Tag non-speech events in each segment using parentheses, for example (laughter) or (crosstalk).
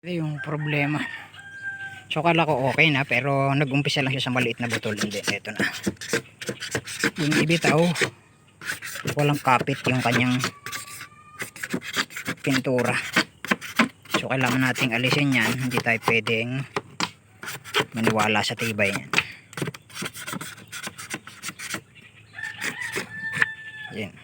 Ito yung problema. So kala ko okay na pero nag-umpisa lang siya sa maliit na botol. Hindi, ito na. Yung ibitaw, walang kapit yung kanyang pintura. So kailangan nating alisin yan. Hindi tayo pwedeng maniwala sa tibay yan. Yan.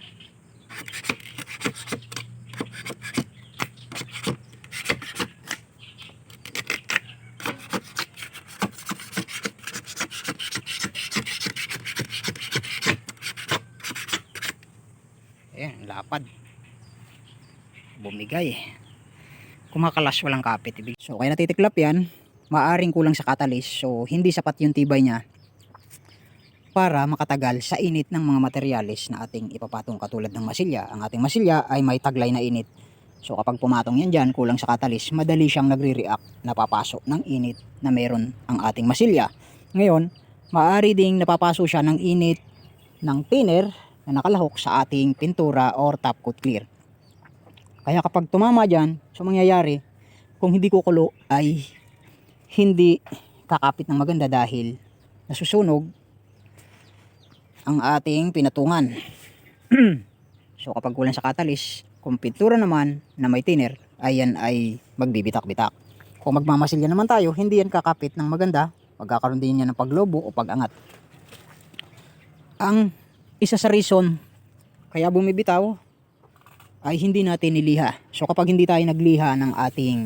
Ayan, lapad. Bumigay. Kumakalas walang kapit. So, kaya natitiklap yan, maaring kulang sa catalyst. So, hindi sapat yung tibay niya para makatagal sa init ng mga materyales na ating ipapatong katulad ng masilya. Ang ating masilya ay may taglay na init. So kapag pumatong yan dyan, kulang sa catalyst, madali siyang nagre-react, napapasok ng init na meron ang ating masilya. Ngayon, maaari ding napapaso siya ng init ng thinner na nakalahok sa ating pintura or top coat clear. Kaya kapag tumama dyan, so mangyayari, kung hindi kukulo ay hindi kakapit ng maganda dahil nasusunog ang ating pinatungan. (clears throat) so kapag kulang sa catalyst, kung pintura naman na may thinner, ayan ay magbibitak-bitak. Kung magmamasilya naman tayo, hindi yan kakapit ng maganda, magkakaroon din yan ng paglobo o pagangat. Ang isa sa reason kaya bumibitaw ay hindi natin niliha. So kapag hindi tayo nagliha ng ating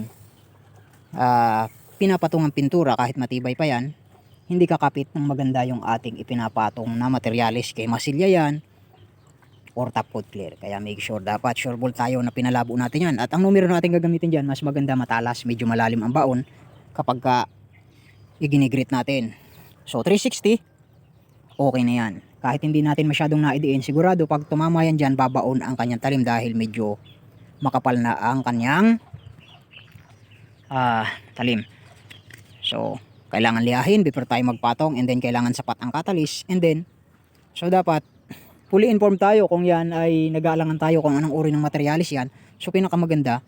ah, pinapatungang pintura kahit matibay pa yan, hindi kakapit ng maganda yung ating ipinapatong na materyales kay masilya yan or top coat clear. Kaya make sure dapat sure ball tayo na pinalabo natin yan. At ang numero natin gagamitin dyan, mas maganda matalas, medyo malalim ang baon kapag ka iginigrit natin. So 360, okay na yan. Kahit hindi natin masyadong naidiin, sigurado pag tumama yan dyan, babaon ang kanyang talim dahil medyo makapal na ang kanyang ah, talim. So, kailangan lihahin before tayo magpatong and then kailangan sapat ang catalyst and then so dapat fully informed tayo kung yan ay nag-aalangan tayo kung anong uri ng materialis yan. So pinakamaganda,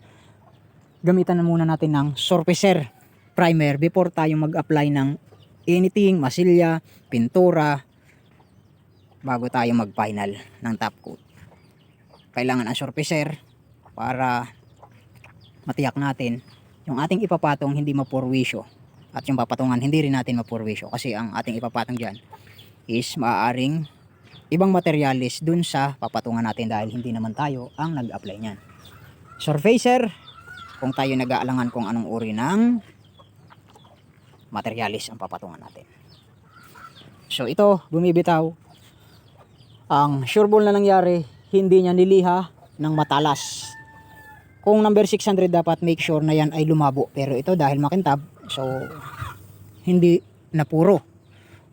gamitan na muna natin ng surfacer primer before tayo mag-apply ng anything, masilya, pintura, bago tayo mag-final ng top coat. Kailangan ang surfacer para matiyak natin yung ating ipapatong hindi mapurwisyo at yung papatungan hindi rin natin mapurwisyo kasi ang ating ipapatong dyan is maaaring ibang materialis dun sa papatungan natin dahil hindi naman tayo ang nag-apply niyan. Surfacer, kung tayo nag-aalangan kung anong uri ng materialis ang papatungan natin. So ito, bumibitaw. Ang sure ball na nangyari, hindi niya niliha ng matalas. Kung number 600 dapat make sure na yan ay lumabo. Pero ito dahil makintab, so hindi na puro.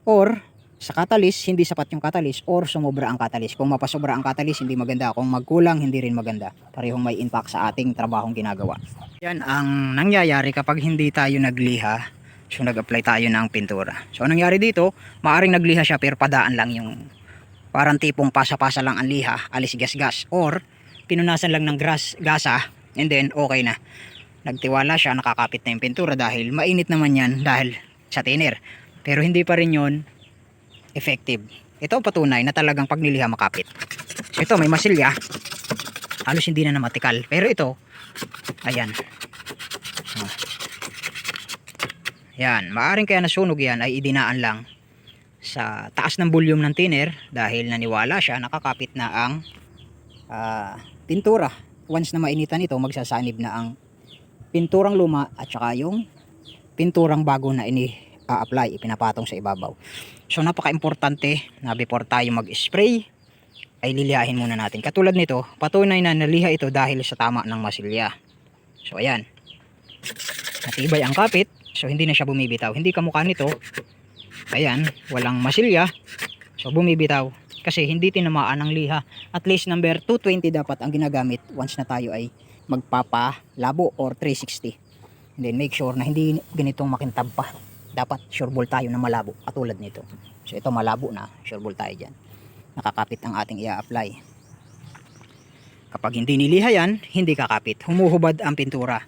Or sa catalyst, hindi sapat yung catalyst or sumobra ang catalyst. Kung mapasobra ang catalyst, hindi maganda. Kung magkulang, hindi rin maganda. Parehong may impact sa ating trabahong ginagawa. Yan ang nangyayari kapag hindi tayo nagliha. So nag-apply tayo ng pintura. So nangyari dito, maaring nagliha siya pero padaan lang yung parang tipong pasa-pasa lang ang liha, alis gas-gas. Or pinunasan lang ng gras, gasa and then okay na. Nagtiwala siya, nakakapit na yung pintura dahil mainit naman yan dahil sa thinner. Pero hindi pa rin yon effective. Ito patunay na talagang pag niliha makapit. Ito may masilya. Halos hindi na namatikal. Pero ito, ayan. Oh. Yan, maaring kaya nasunog yan ay idinaan lang sa taas ng volume ng thinner dahil naniwala siya nakakapit na ang ah, pintura. Once na mainitan ito, magsasanib na ang pinturang luma at saka yung pinturang bago na ini-apply, ipinapatong sa ibabaw. So napaka-importante na before tayo mag-spray ay lilihahin muna natin. Katulad nito, patunay na naliha ito dahil sa tama ng masilya. So ayan. Natibay ang kapit, so hindi na siya bumibitaw. Hindi kamukha nito. Ayan, walang masilya. So bumibitaw kasi hindi tinamaan ng liha. At least number 220 dapat ang ginagamit once na tayo ay magpapalabo or 360. And then make sure na hindi ganitong makintab pa. Dapat sure ball tayo na malabo katulad nito. So ito malabo na, sure ball tayo dyan. Nakakapit ang ating i-apply. Kapag hindi niliha yan, hindi kakapit. Humuhubad ang pintura.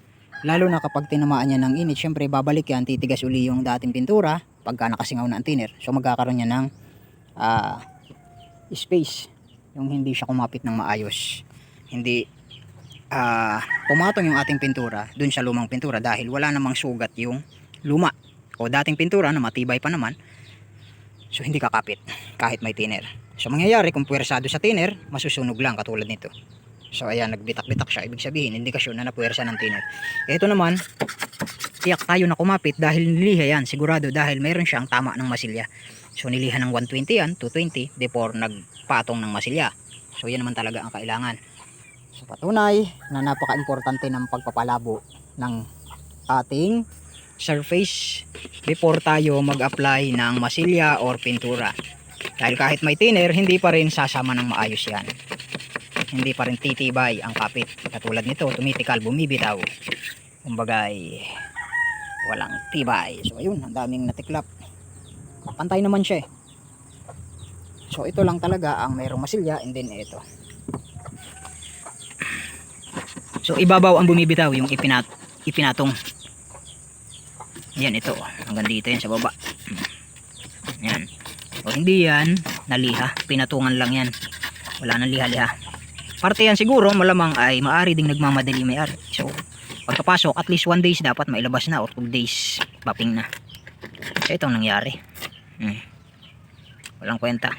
Lalo na kapag tinamaan niya ng init, syempre babalik yan, titigas uli yung dating pintura pagka nakasingaw na ang thinner. So magkakaroon niya ng ah, space yung hindi siya kumapit ng maayos. Hindi ah, pumatong yung ating pintura dun sa lumang pintura dahil wala namang sugat yung luma o dating pintura na matibay pa naman. So hindi kakapit kahit may thinner. So mangyayari kung puwersado sa thinner, masusunog lang katulad nito. So ayan, nagbitak-bitak siya. Ibig sabihin, indikasyon na napuwersa ng thinner. Ito naman, tiyak tayo na kumapit dahil niliha yan. Sigurado dahil mayroon siyang tama ng masilya. So niliha ng 120 yan, 220 before nagpatong ng masilya. So yan naman talaga ang kailangan. So patunay na napaka-importante ng pagpapalabo ng ating surface before tayo mag-apply ng masilya or pintura. Dahil kahit may thinner, hindi pa rin sasama ng maayos yan. Hindi pa rin titibay ang kapit. Katulad nito, tumitikal, bumibitaw. Kumbaga ay walang tibay. So ayun, ang daming natiklap. Pantay naman siya eh. So ito lang talaga ang mayroong masilya and then ito. So ibabaw ang bumibitaw yung ipinat ipinatong. Yan ito. Hanggang dito yan sa baba. Yan. O hindi yan naliha. Pinatungan lang yan. Wala nang liha-liha. Parte yan siguro malamang ay maari ding nagmamadali may ari. So pagkapasok at least 1 days dapat mailabas na or 2 days bapping na. So itong nangyari. Hmm. Walang kwenta.